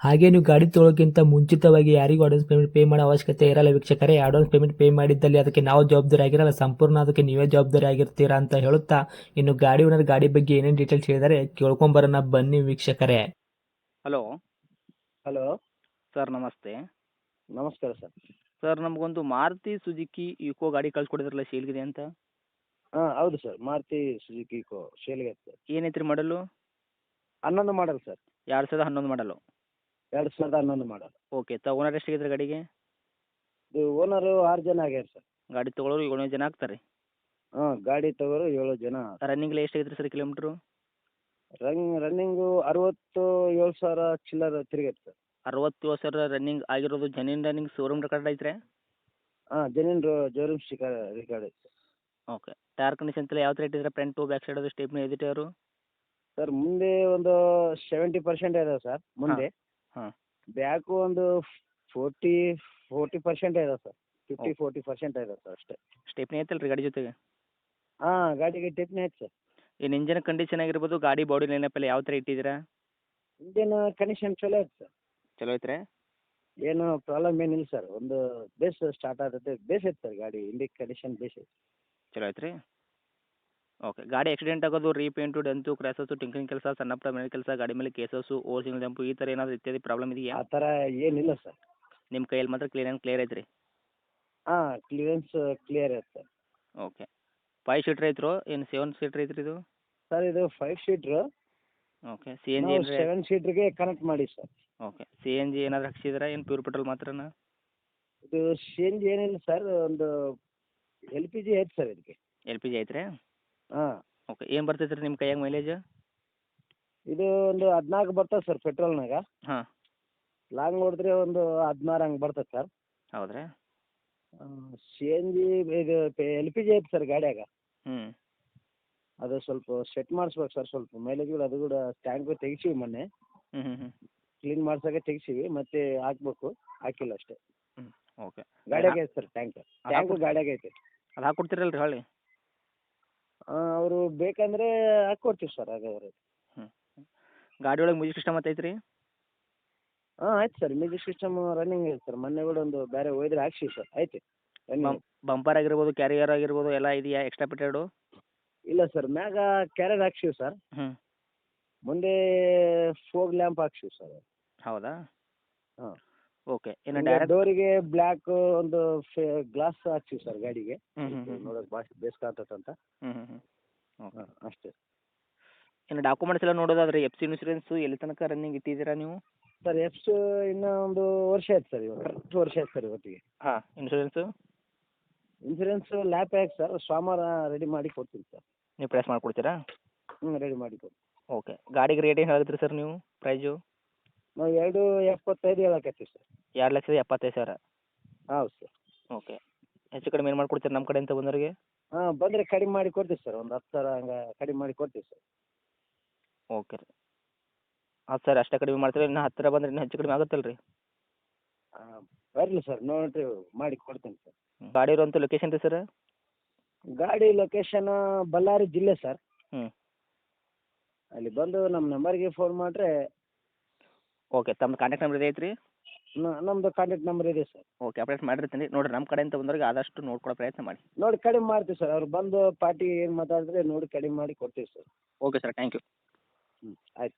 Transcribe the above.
ಹಾಗೆ ನೀವು ಗಾಡಿ ತೊಳೋಕ್ಕಿಂತ ಮುಂಚಿತವಾಗಿ ಯಾರಿಗೂ ಅಡ್ವಾನ್ಸ್ ಪೇಮೆಂಟ್ ಪೇ ಮಾಡೋ ಅವಶ್ಯಕತೆ ಇರಲ್ಲ ವೀಕ್ಷಕರೇ. ಅಡ್ವಾನ್ಸ್ ಪೇಮೆಂಟ್ ಪೇ ಮಾಡಿದ್ದಲ್ಲಿ ಅದಕ್ಕೆ ನಾವು ಜವಾಬ್ದಾರಿ ಆಗಿರಲ್ಲ. ಸಂಪೂರ್ಣ ಅದಕ್ಕೆ ನೀವೇ ಜವಾಬ್ದಾರಿ ಆಗಿರ್ತೀರಾ ಅಂತ ಹೇಳುತ್ತಾ ಇನ್ನು ಗಾಡಿ ಓನರ್ ಗಾಡಿ ಬಗ್ಗೆ ಏನೇನು ಡೀಟೇಲ್ಸ್ ಹೇಳಿದರೆ ಕೇಳ್ಕೊಂಬರೋಣ ಬನ್ನಿ ವೀಕ್ಷಕರೇ. ಹಲೋ ಹಲೋ ಸರ್ ನಮಸ್ತೆ. ನಮಸ್ಕಾರ ಸರ್ ಸರ್ ನಮಗೊಂದು ಮಾರುತಿ ಸುಜುಕಿ ಇಕೋ ಗಾಡಿ ಕಳ್ಸಿಕೊಡಿದ್ರಲ್ಲ ಶೇಲ್ಗಿದೆ ಅಂತ? ಹಾಂ ಹೌದು ಸರ್ ಮಾರುತಿ ಸುಜುಕಿ ಕೋ ಶೇಲ್ಗೆ ಸರ್ ಏನೈತ್ರಿ ಮಾಡಲು ಹನ್ನೊಂದು ಮಾಡಲ್ ಸರ್ ಎರಡು ಸಾವಿರದ ಹನ್ನೊಂದು ಮಾಡಲು ಎರಡು ಸಾವಿರದ ಹನ್ನೊಂದು ಮಾಡಲ್. ಓಕೆ ತ ಓನರ್ ಎಷ್ಟಾಗಿದ್ರೆ ಗಾಡಿಗೆ? ಇದು ಓನರು ಆರು ಜನ ಆಗ್ಯಾರ ಸರ್. ಗಾಡಿ ತೊಗೊಳೋರು ಏಳು ಜನ ಆಗ್ತಾರೆ? ಹಾಂ ಗಾಡಿ ತಗೋರು ಏಳು ಜನ ರನ್ನಿಂಗ್ಲಿ ಎಷ್ಟಾಗಿದ್ರಿ ಸರ್ ಕಿಲೋಮೀಟ್ರು ರನ್ ರನ್ನಿಂಗು ಅರವತ್ತು ಏಳು ಸಾವಿರ ಚಿಲ್ಲರ್ ತಿರುಗೈತೆ ಸರ್. ಅರವತ್ತೇಳು ಸಾವಿರ ರನ್ನಿಂಗ್ ಆಗಿರೋದು ಜನಿನ್ ರನ್ನಿಂಗ್ ಶೋರೂಮ್ ರೆಕಾರ್ಡ್ ಐತ್ರಿ? ಹಾಂ ಜನಿನ್ ಜೋರೂಮ್ ಸ್ಟಿಕರ್ ರಿಕಾರ್ಡ್ ಐತೆ ಓಕೆ ಟೈರ್ ಕಂಡೀಷನ್ ಎಲ್ಲ ಯಾವ ಥರ ಇಟ್ಟಿದ್ರೆ ಫ್ರಂಟು ಬ್ಯಾಕ್ ಸೈಡ್ ಅದು ಸ್ಟೇಪ್ನ ಎದಿಟರು ಸರ್ ಮುಂದೆ ಒಂದು ಸೆವೆಂಟಿ ಪರ್ಸೆಂಟ್ ಇದೆ ಸರ್ ಮುಂದೆ. ಬ್ಯಾಕು ಒಂದು ಫೋರ್ಟಿ ಫೋರ್ಟಿ ಪರ್ಸೆಂಟ್ ಇದೆ ಸರ್. ಫಿಫ್ಟಿ ಫೋರ್ಟಿ ಪರ್ಸೆಂಟ್ ಇದೆ ಸರ್ ಅಷ್ಟೇ. ಸ್ಟೆಪ್ನಿ ಐತಲ್ಲ ರೀ ಗಾಡಿ ಜೊತೆಗೆ? ಹಾಂ ಗಾಡಿಗೆ ಟೆಪ್ನಿ ಐತೆ ಸರ್. ಏನು ಇಂಜನ್ ಕಂಡೀಷನ್ ಆಗಿರ್ಬೋದು ಗಾಡಿ ಬಾಡಿ ಲೈನಪ್ ಎಲ್ಲ ಯಾವ ಥರ ಇಟ್ಟಿದ್ದೀರಾ? ಇಂಜಿನ್ ಕಂಡೀಷನ್ ಚಲೋ ಐತೆ ಸರ್. ಚಲೋ ಐತ್ರಿ? ಏನು ಪ್ರಾಬ್ಲಮ್ ಏನಿಲ್ಲ ಸರ್. ಒಂದು ಬೇಸ್ ಸ್ಟಾರ್ಟ್ ಆಗುತ್ತೆ ಬೇಸ್ ಐತೆ ಸರ್ ಗಾಡಿ. ಇಂಡಿಕ್ ಕಂಡೀಷನ್ ಬೇಸ್ ಐತೆ. ಚಲೋ ಐತ್ರಿ. ಓಕೆ ಗಾಡಿ ಆಕ್ಸಿಡೆಂಟ್ ಆಗೋದು ರೀಪೇಂಟು ಡೆಂತು ಕ್ರ್ಯಾಸಸ್ಸು ಟಿಂಕಿಂಗ್ ಕೆಲಸ ಸಣ್ಣ ಪುಟ್ಟ ಮನೆ ಕೆಲಸ ಗಾಡಿ ಮೇಲೆ ಕೇಸಸ್ಸು ಸಿಂಗಲ್ ಜಂಪು ಈ ಥರ ಏನಾದರೂ ಇತ್ಯಾದಿ ಪ್ರಾಬ್ಲಮ್ ಇದೆಯಾ? ಆ ಥರ ಏನಿಲ್ಲ ಸರ್ ನಿಮ್ಮ ಕೈಯಲ್ಲಿ ಮಾತ್ರ ಕ್ಲೀನ್ ಆ್ಯಂಡ್ ಕ್ಲಿಯರ್ ಐತ್ರಿ? ಹಾಂ ಕ್ಲಿಯರೆನ್ಸ್ ಕ್ಲಿಯರ್ ಇರುತ್ತೆ ಓಕೆ ಫೈವ್ ಸೀಟ್ರ್ ಐತ್ರೋ? ಏನು ಸೆವೆನ್ ಸೀಟ್ರ್ ಐತ್ರಿ ಇದು? ಸರ್ ಇದು five seater okay C N G ನಾವು ಸೆವೆನ್ ಸೀಟ್ರಿಗೆ ಕನೆಕ್ಟ್ ಮಾಡಿ sir okay C N G ಏನಾದರೂ ಹಾಕ್ಸಿದ್ರಾ? ಏನು ಪ್ಯೂರ್ ಪೆಟ್ರೋಲ್ ಮಾತ್ರನಾ? ಇದು ಸಿ ಎನ್ ಜಿ ಏನಿಲ್ಲ ಸರ್ ಒಂದು ಎಲ್ ಪಿ ಜಿ ಐತೆ ಸರ್ ಇದಕ್ಕೆ. ಎಲ್ ಪಿ ಜಿ ಐತ್ರಿ? ಹಾಂ. ಓಕೆ ಏನು ಬರ್ತೈತೆ ರೀ ನಿಮ್ಮ ಕೈಯಾಗ ಮೈಲೇಜ್ ಇದು ಒಂದು ಹದಿನಾಲ್ಕು ಬರ್ತದೆ ಸರ್ ಪೆಟ್ರೋಲ್ನಾಗ. ಹಾಂ. ಲಾಂಗ್ ನೋಡಿದ್ರೆ ಒಂದು ಹದಿನಾರು ಹಂಗೆ ಬರ್ತದೆ ಸರ್. ಹೌದ್ರಾ? ಸಿ ಎನ್ ಜಿ ಇದು ಎಲ್ ಪಿ ಜಿ ಐತೆ ಸರ್ ಗಾಡಿಯಾಗ. ಹ್ಞೂ ಅದು ಸ್ವಲ್ಪ ಸೆಟ್ ಮಾಡಿಸ್ಬೇಕು ಸರ್ ಸ್ವಲ್ಪ. ಮೈಲೇಜ್ಗಳು ಅದು ಕೂಡ ಟ್ಯಾಂಕು ತೆಗಿಸಿವಿ ಮೊನ್ನೆ. ಹ್ಞೂ ಹ್ಞೂ ಹ್ಞೂ ಕ್ಲೀನ್ ಮಾಡ್ಸೋಕೆ ತೆಗಿಸಿವಿ ಮತ್ತೆ ಹಾಕ್ಬೇಕು. ಹಾಕಿಲ್ಲ ಅಷ್ಟೇ. ಓಕೆ ಗಾಡಿಯಾಗ ಐತೆ ಸರ್ ಟ್ಯಾಂಕ್ ಟ್ಯಾಂಕು ಗಾಡಿಯಾಗ ಐತೆ. ಅದು ಹಾಕ್ಕೊಡ್ತೀರಲ್ರಿ ಹೊಳ್ಳಿ? ಅವರು ಬೇಕಂದ್ರೆ ಹಾಕ್ಕೊಡ್ತೀವಿ ಸರ್ ಹಾಗಾದ್ರೆ. ಗಾಡಿ ಒಳಗೆ ಮ್ಯೂಸಿಕ್ ಸಿಸ್ಟಮ್ ಐತೆ ರೀ ಹಾಂ ಆಯ್ತು ಸರ್. ಮ್ಯೂಸಿಕ್ ಸಿಸ್ಟಮ್ ರನ್ನಿಂಗ್ ಐತೆ ಸರ್. ಮೊನ್ನೆ ಕೂಡ ಒಂದು ಬೇರೆ ಒಯ್ದ್ರೆ ಹಾಕ್ಸಿವಿ ಸರ್. ಐತೆ ಬಂಪರ್ ಆಗಿರ್ಬೋದು ಕ್ಯಾರಿಯರ್ ಆಗಿರ್ಬೋದು ಎಲ್ಲ ಇದೆಯಾ ಎಕ್ಸ್ಟ್ರಾ ಪಿಟೆಡು ಇಲ್ಲ ಸರ್. ಮ್ಯಾಗ ಕ್ಯಾರೆಟ್ ಹಾಕ್ಸಿವಿ ಸರ್. ಹ್ಞೂ ಮುಂದೆ ಫೋಗ್ ಲ್ಯಾಂಪ್ ಹಾಕ್ಸಿವಿ ಸರ್. ಹೌದಾ? ಹಾಂ. ಓಕೆ ಇನ್ನು ಡೈರೆಕ್ಟ್ ಡೋರಿಗೆ ಬ್ಲ್ಯಾಕ್ ಒಂದು ಗ್ಲಾಸ್ ಹಾಕ್ಸಿವಿ ಸರ್ ಗಾಡಿಗೆ. ನೋಡೋಕೆ ಭಾಳ ಬೇಸ್ ಕಾಣ್ತದೆ ಅಂತ. ಹ್ಞೂ ಹಾಂ ಅಷ್ಟೇ. ಇನ್ನು ಡಾಕ್ಯುಮೆಂಟ್ಸ್ ಎಲ್ಲ ನೋಡೋದಾದ್ರೆ ಎಫ್ ಸಿ ಇನ್ಸೂರೆನ್ಸ್ ಎಲ್ಲಿ ತನಕ ರನ್ನಿಂಗ್ ಇಟ್ಟಿದ್ದೀರಾ ನೀವು? ಸರ್ ಎಫ್ಸ್ ಇನ್ನ ಒಂದು ವರ್ಷ ಆಯ್ತು ಸರ್ ಇವತ್ತು ಕರೆಕ್ಟ್ ವರ್ಷ ಆಯ್ತು ಸರ್ ಇವತ್ತಿಗೆ. ಹಾಂ ಇನ್ಶೂರೆನ್ಸ್ ಇನ್ಸೂರೆನ್ಸ್ ಲ್ಯಾಪ್ ಆಯ್ತು ಸರ್ ಸೋಮವಾರ ರೆಡಿ ಮಾಡಿ ಕೊಡ್ತೀನಿ ಸರ್ ನೀವು ಪ್ರೆಸ್ ಮಾಡಿಕೊಡ್ತೀರಾ? ಹ್ಞೂ ರೆಡಿ ಮಾಡಿ ಕೊಡ್ತೀನಿ. ಓಕೆ ಗಾಡಿಗೆ ರೇಟ್ ಏನು ಹೇಳಿದ್ರಿ ಸರ್ ನೀವು? ಪ್ರೈಜು ನಾವು ಎರಡು ಎಪ್ಪತ್ತೈದು ಹೇಳಕತ್ತೀವಿ ಸರ್. ಎರಡು ಲಕ್ಷದ ಎಪ್ಪತ್ತೈದು ಸಾವಿರ? ಹೌದು ಸರ್. ಓಕೆ. ಹೆಚ್ಚು ಕಡಿಮೆ ಏನು ಮಾಡ್ಕೊಡ್ತೀರಾ ನಮ್ಮ ಕಡೆಯಿಂದ ಬಂದವರಿಗೆ? ಹಾಂ ಬಂದರೆ ಕಡಿಮೆ ಮಾಡಿ ಕೊಡ್ತೀವಿ ಸರ್. ಒಂದು ಹತ್ತು ಸಾವಿರ ಹಂಗೆ ಕಡಿಮೆ ಮಾಡಿ ಕೊಡ್ತೀವಿ ಸರ್. ಓಕೆ ರೀ. ಹಾಂ ಸರ್ ಅಷ್ಟೇ ಕಡಿಮೆ ಮಾಡ್ತೀರಾ? ಇನ್ನು ಹತ್ತಿರ ಬಂದರೆ ಇನ್ನೂ ಹೆಚ್ಚು ಕಡಿಮೆ ಆಗುತ್ತಲ್ಲ ರೀ ಹಾಂ ಬರಲಿ ಸರ್. ನೋಡಿರಿ ಮಾಡಿ ಕೊಡ್ತೀನಿ ಸರ್. ಗಾಡಿ ಇರುವಂಥ ಲೊಕೇಶನ್ ರೀ ಸರ್? ಗಾಡಿ ಲೊಕೇಶನ್ ಬಳ್ಳಾರಿ ಜಿಲ್ಲೆ ಸರ್. ಹ್ಞೂ ಅಲ್ಲಿ ಬಂದು ನಮ್ಮ ನಂಬರ್ಗೆ ಫೋನ್ ಮಾಡಿದ್ರೆ ಓಕೆ ತಮ್ಮ ಕಾಂಟ್ಯಾಕ್ಟ್ ನಂಬರ್ ಇದೆ ಐತ್ರಿ? ನಮ್ದು ಕಾಂಟ್ಯಾಕ್ಟ್ ನಂಬರ್ ಇದೆ ಸರ್ ಓಕೆ ಅಪ್ಡೇಟ್ ಮಾಡಿರ್ತೀನಿ. ನೋಡಿರಿ ನಮ್ಮ ಕಡೆಯಿಂದ ಬಂದವ್ರಿಗೆ ಆದಷ್ಟು ನೋಡ್ಕೊಳ್ಳೋ ಪ್ರಯತ್ನ ಮಾಡಿ. ನೋಡಿ ಕಡಿಮೆ ಮಾಡ್ತೀವಿ ಸರ್ ಅವ್ರು ಬಂದು ಪಾರ್ಟಿ ಏನು ಮಾತಾಡಿದ್ರೆ ನೋಡಿ ಕಡಿಮೆ ಮಾಡಿ ಕೊಡ್ತೀವಿ sir okay sir thank you ಹ್ಞೂ ಆಯ್ತು.